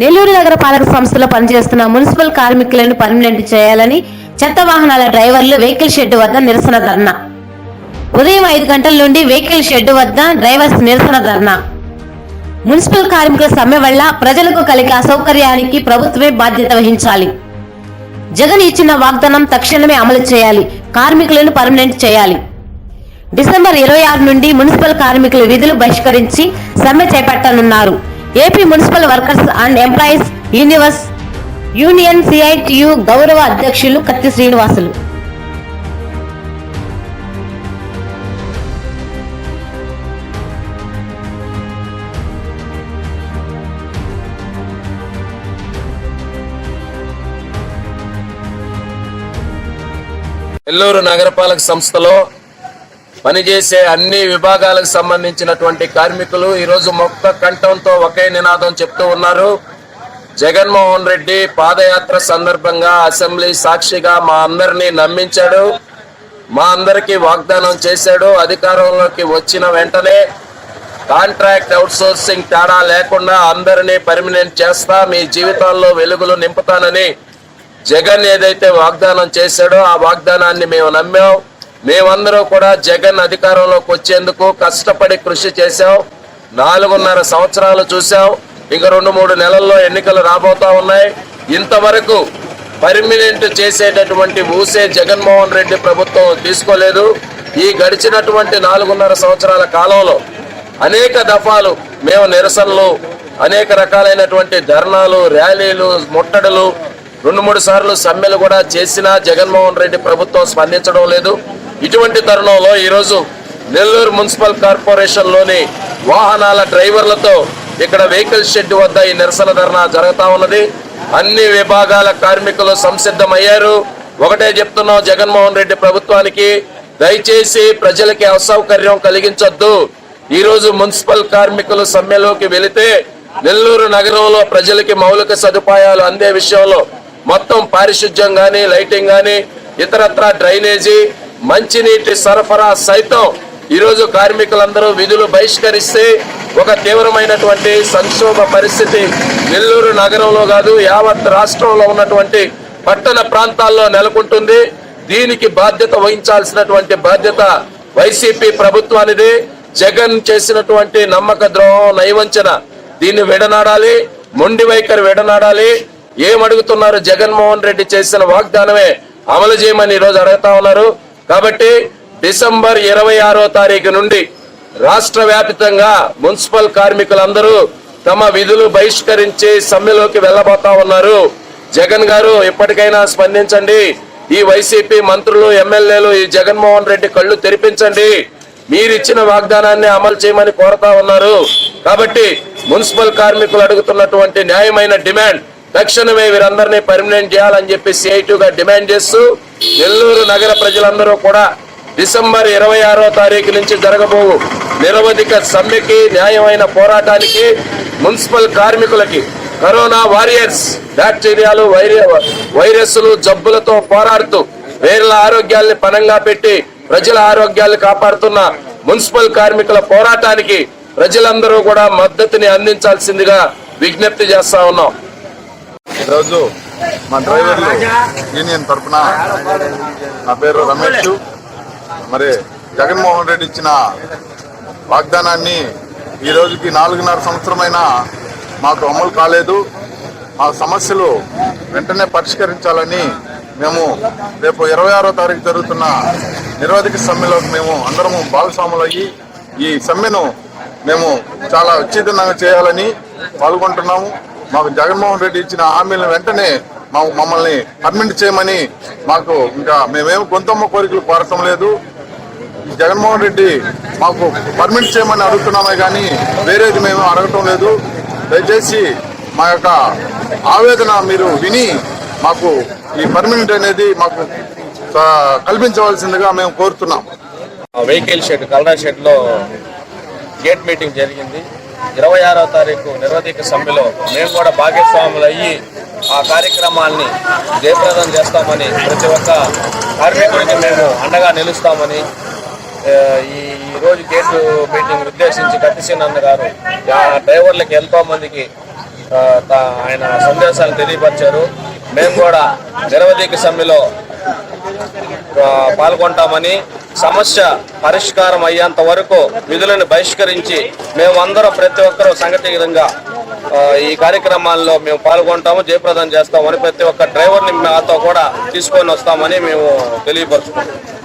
నెల్లూరు నగర పాలక సంస్థలో పనిచేస్తున్న మున్సిపల్ కార్మికులను పర్మనెంట్ చేయాలని చెత్త వాహనాల డ్రైవర్లు వెహికల్ షెడ్ వద్ద నిరసన ధర్నా. ఉదయం ఐదు గంటల నుండి వెహికల్ షెడ్ వద్ద డ్రైవర్స్ నిరసన ధర్నా. మున్సిపల్ కార్మికుల సమ్మె వల్ల ప్రజలకు కలిగే అసౌకర్యానికి ప్రభుత్వమే బాధ్యత వహించాలి. జగన్ ఇచ్చిన వాగ్దానం తక్షణమే అమలు చేయాలి. కార్మికులను పర్మనెంట్ చేయాలి. డిసెంబర్ ఇరవై ఆరు నుండి మున్సిపల్ కార్మికుల విధులు బహిష్కరించి సమ్మె చేపట్టనున్నారు. AP municipal workers and employees universe union CITU గౌరవ అధ్యక్షులు కత్తి శ్రీనివాసులు. నెల్లూరు నగరపాలక సంస్థలో పనిచేసే అన్ని విభాగాలకు సంబంధించినటువంటి కార్మికులు ఈరోజు మొక్క కంఠంతో ఒకే నినాదం చెప్తూ ఉన్నారు. జగన్మోహన్ రెడ్డి పాదయాత్ర సందర్భంగా అసెంబ్లీ సాక్షిగా మా అందరినీ నమ్మించాడు. మా అందరికీ వాగ్దానం చేశాడు. అధికారంలోకి వచ్చిన వెంటనే కాంట్రాక్ట్ అవుట్సోర్సింగ్ తేడా లేకుండా అందరినీ పర్మినెంట్ చేస్తా మీ జీవితాల్లో వెలుగులు నింపుతానని జగన్ ఏదైతే వాగ్దానం చేశాడో ఆ వాగ్దానాన్ని మేము నమ్మాం. మేమందరూ కూడా జగన్ అధికారంలోకి వచ్చేందుకు కష్టపడి కృషి చేశాం. నాలుగున్నర సంవత్సరాలు చూసాం ఇంకా రెండు మూడు నెలల్లో ఎన్నికలు రాబోతా ఉన్నాయి. ఇంతవరకు పర్మినెంట్ చేసేటటువంటి ఊసే జగన్మోహన్ రెడ్డి ప్రభుత్వం తీసుకోలేదు. ఈ గడిచినటువంటి నాలుగున్నర సంవత్సరాల కాలంలో అనేక దఫాలు మేము నిరసనలు అనేక రకాలైనటువంటి ధర్నాలు ర్యాలీలు ముట్టడలు రెండు మూడు సార్లు సమ్మెలు కూడా చేసినా జగన్మోహన్ రెడ్డి ప్రభుత్వం స్పందించడం లేదు. ఇటువంటి తరుణంలో ఈరోజు నెల్లూరు మున్సిపల్ కార్పొరేషన్లోని వాహనాల డ్రైవర్లతో ఇక్కడ వెహికల్ షెడ్ వద్ద ఈ నిరసన ధర్నా జరుగుతూ ఉన్నది. అన్ని విభాగాల కార్మికులు సంసిద్ధమయ్యారు. ఒకటే చెప్తున్నాం జగన్మోహన్ రెడ్డి ప్రభుత్వానికి దయచేసి ప్రజలకి అసౌకర్యం కలిగించొద్దు. ఈ రోజు మున్సిపల్ కార్మికులు సమ్మెలోకి వెళితే నెల్లూరు నగరంలో ప్రజలకి మౌలిక సదుపాయాలు అందే విషయంలో మొత్తం పారిశుధ్యం గాని లైటింగ్ గాని ఇతరత్ర డ్రైనేజీ మంచినీటి సరఫరా సైతం ఈరోజు కార్మికులందరూ విధులు బహిష్కరిస్తే ఒక తీవ్రమైనటువంటి సంక్షోభ పరిస్థితి నెల్లూరు నగరంలో కాదు యావత్ రాష్ట్రంలో ఉన్నటువంటి పట్టణ ప్రాంతాల్లో నెలకొంటుంది. దీనికి బాధ్యత వహించాల్సినటువంటి బాధ్యత వైసీపీ ప్రభుత్వానిది. జగన్ చేసినటువంటి నమ్మక ద్రోహం నైవంచన దీన్ని విడనాడాలి మొండి వైఖరి విడనాడాలి. ఏమడుగుతున్నారు జగన్మోహన్ రెడ్డి చేసిన వాగ్దానమే అమలు చేయమని ఈరోజు అడుగుతా ఉన్నారు. కాబట్టి డిసెంబర్ ఇరవై ఆరో తారీఖు నుండి రాష్ట్ర వ్యాప్తంగా మున్సిపల్ కార్మికులందరూ తమ విధులు బహిష్కరించి సమ్మెలోకి వెళ్ళబోతా ఉన్నారు. జగన్ గారు ఇప్పటికైనా స్పందించండి. ఈ వైసీపీ మంత్రులు ఎమ్మెల్యేలు ఈ జగన్మోహన్ రెడ్డి కళ్ళు తెరిపించండి. మీరిచ్చిన వాగ్దానాన్ని అమలు చేయమని కోరుతా ఉన్నారు. కాబట్టి మున్సిపల్ కార్మికులు అడుగుతున్నటువంటి న్యాయమైన డిమాండ్ తక్షణమే వీరందరినీ పర్మనెంట్ చేయాలని చెప్పి సిఐటిగా డిమాండ్ చేస్తూ నెల్లూరు నగర ప్రజలందరూ కూడా డిసెంబర్ ఇరవై ఆరో తారీఖు నుంచి జరగబోవు నిరవధిక సమ్మెకి న్యాయమైన పోరాటానికి మున్సిపల్ కార్మికులకి కరోనా వారియర్స్ బ్యాక్టీరియాలు వైరస్లు జబ్బులతో పోరాడుతూ వేర్ల ఆరోగ్యాల్ని పనంగా పెట్టి ప్రజల ఆరోగ్యాలు కాపాడుతున్న మున్సిపల్ కార్మికుల పోరాటానికి ప్రజలందరూ కూడా మద్దతుని అందించాల్సిందిగా విజ్ఞప్తి చేస్తా ఉన్నాం. ఈరోజు మా డ్రైవర్లు యూనియన్ తరఫున నా పేరు రమేష్. మరి జగన్మోహన్ రెడ్డి ఇచ్చిన వాగ్దానాన్ని ఈ రోజుకి నాలుగున్నర సంవత్సరమైన మాకు అమలు కాలేదు. మా సమస్యలు వెంటనే పరిష్కరించాలని మేము రేపు ఇరవై ఆరో తారీఖు జరుగుతున్న నిరోధక సమ్మెలో మేము అందరము భాగస్వాములయ్యి ఈ సమ్మెను మేము చాలా విచ్ఛిన్నంగా చేయాలని పాల్గొంటున్నాము. మాకు జగన్మోహన్ రెడ్డి ఇచ్చిన హామీలను వెంటనే మా మమ్మల్ని పర్మిట్ చేయమని మాకు ఇంకా మేమేం గొంతమ్మ కోరికలు కోరటం లేదు. జగన్మోహన్ రెడ్డి మాకు పర్మిట్ చేయమని అడుగుతున్నామే కానీ వేరేది మేము అడగటం లేదు. దయచేసి మా యొక్క ఆవేదన మీరు విని మాకు ఈ పర్మినెంట్ అనేది మాకు కల్పించవలసిందిగా మేము కోరుతున్నాం. వెహికల్ షెడ్ కల్రా షెడ్లో గేట్ మీటింగ్ జరిగింది. ఇరవై ఆరో తారీఖు నిరోధిక సమ్మెలో మేము కూడా భాగస్వాములు అయ్యి ఆ కార్యక్రమాల్ని జయప్రదం చేస్తామని ప్రతి ఒక్క కార్మికుడికి మేము అండగా నిలుస్తామని ఈ రోజు గేటు మీటింగ్ ఉద్దేశించి కత్తిసీనన్న గారు ఆ డ్రైవర్లకి ఎంతో మందికి ఆయన సందేశాలు తెలియపరిచారు. మేము కూడా నిరవధిక సమ్మెలో పాల్గొంటామని సమస్య పరిష్కారం అయ్యేంత వరకు విధులను బహిష్కరించి మేమందరం ప్రతి ఒక్కరూ సంఘటితంగా విధంగా ఈ కార్యక్రమాల్లో మేము పాల్గొంటాము జయప్రదం చేస్తామని ప్రతి ఒక్క డ్రైవర్ని మాతో కూడా తీసుకొని వస్తామని మేము తెలియపరుచుకుంటాం